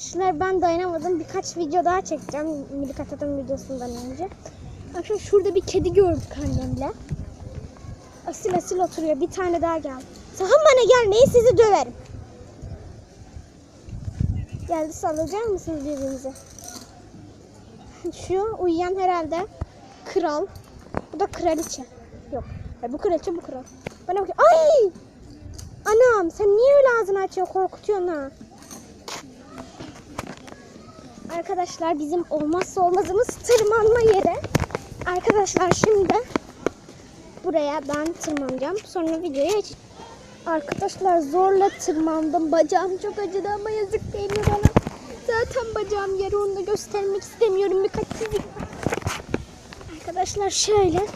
Arkadaşlar ben dayanamadım. Birkaç video daha çekeceğim. Milik Atatürk videosundan önce. Akşam şurada bir kedi gördük annemle. Asil asil oturuyor. Bir tane daha geldi. Sakın bana gelmeyin sizi döverim. Geldi sallayacak mısınız birbirinize? Şu uyuyan herhalde kral. Bu da kraliçe. Yok. Bu kraliçe bu kral. Bana bakıyor. Ay! Anam sen niye öyle ağzını açıyorsun korkutuyorsun ha? Arkadaşlar bizim olmazsa olmazımız tırmanma yeri. Arkadaşlar şimdi buraya ben tırmanacağım. Sonra videoyu aç. Arkadaşlar zorla tırmandım. Bacağım çok acıdı ama yazık değil mi bana? Zaten bacağım yarı onu da göstermek istemiyorum. Birkaç çizik var. Arkadaşlar şöyle.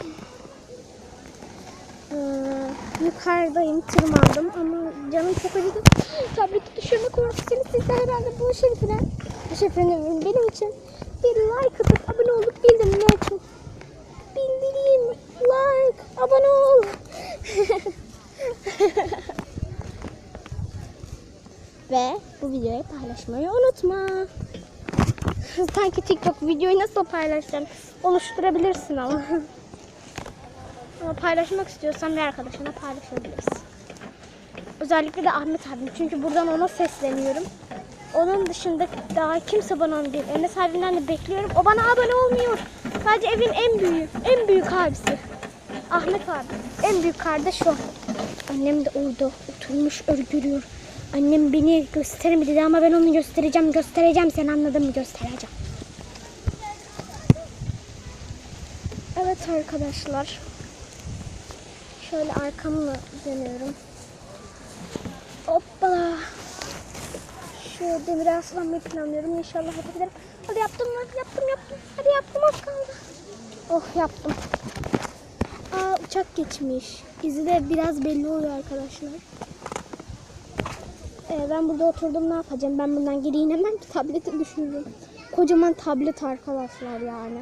Ee, yukarıdayım tırmandım ama canım çok acıdı. Tableti düşürme korkusuyla siz de herhalde bu şerifine, bu şerifine benim için bir like atıp abone olup bildirimleri açın. Bildirim, like, abone ol. Ve bu videoyu paylaşmayı unutma. Sanki TikTok videoyu nasıl paylaşacaksın? Oluşturabilirsin ama. Ama paylaşmak istiyorsan bir arkadaşına paylaşabilirsin. Özellikle de Ahmet abim. Çünkü buradan ona sesleniyorum. Onun dışında daha kimse bana onu değil. Enes abimden de bekliyorum. O bana abone olmuyor. Sadece evin en büyüğü, en büyük abisi. Ahmet abi. En büyük kardeş o. Annem de orada oturmuş örgülüyor. Annem beni göstermedi dedi ama ben onu göstereceğim, göstereceğim. Sen anladın mı? Göstereceğim. Evet arkadaşlar. Şöyle arkamı dönüyorum. Hoppala. Şu demire aslanmayı planlıyorum. İnşallah yapabilirim. Hadi yaptım mı? Yaptım yaptım. Hadi yaptım az kaldı. Oh yaptım. Aa uçak geçmiş. İzi de biraz belli oluyor arkadaşlar. Ee, ben burada oturdum ne yapacağım? Ben bundan geri inemem ki tableti düşürürüm. Kocaman tablet arkadaşlar yani.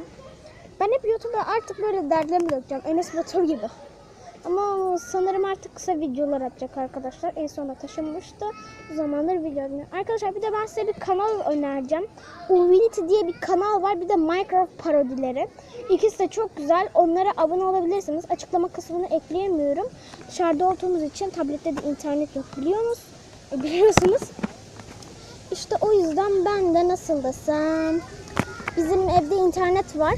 Ben hep YouTube'a artık böyle dertlerimi dökeceğim. Enes Batur gibi. Ama sanırım artık kısa videolar atacak arkadaşlar. En sonunda taşınmıştı. Bu zamandır video atmıyor. Arkadaşlar bir de ben size bir kanal önereceğim. Uvinity diye bir kanal var. Bir de Minecraft parodileri. İkisi de çok güzel. Onlara abone olabilirsiniz. Açıklama kısmını ekleyemiyorum. Dışarıda olduğumuz için tablette de internet yok biliyorsunuz. E, biliyorsunuz. İşte o yüzden ben de nasıl desem bizim evde internet var.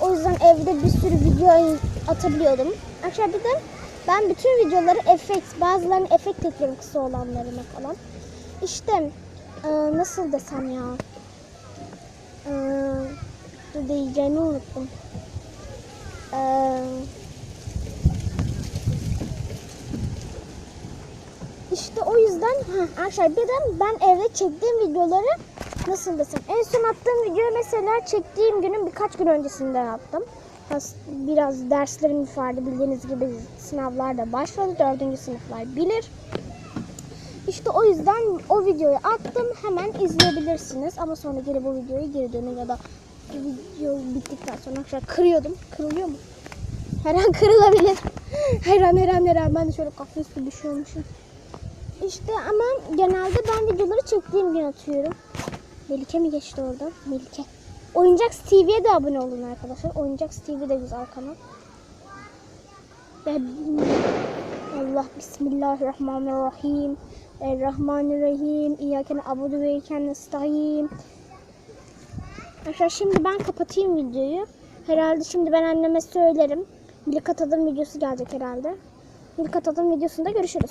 O yüzden evde bir sürü video atabiliyordum. Bir de ben bütün videoları efekt, bazılarını efekt ekliyorum kısa olanlarına falan. İşte e, nasıl desem ya. E, dur diyeceğimi unuttum. E, işte o yüzden arkadaşlar bir de ben evde çektiğim videoları nasıl desem en son attığım videoyu mesela çektiğim günün birkaç gün öncesinden attım. Biraz derslerim vardı bildiğiniz gibi sınavlar da başladı. Dördüncü sınıflar bilir. İşte o yüzden o videoyu attım. Hemen izleyebilirsiniz. Ama sonra geri bu videoyu geri dönün ya da video bittikten sonra arkadaşlar kırıyordum. Kırılıyor mu? Her an kırılabilir. Her an her an her an. Ben de şöyle kafa üstü düşüyormuşum. İşte ama genelde ben videoları çektiğim gün atıyorum. Melike mi geçti oradan? Melike. Oyuncak TV'ye de abone olun arkadaşlar. Oyuncak TV de güzel kanal. Allah Bismillahirrahmanirrahim. Errahmanirrahim. İyyâken abudu ve iyyâken nestaîn. Arkadaşlar şimdi ben kapatayım videoyu. Herhalde şimdi ben anneme söylerim. Milkat Adım videosu gelecek herhalde. Milkat Adım videosunda görüşürüz.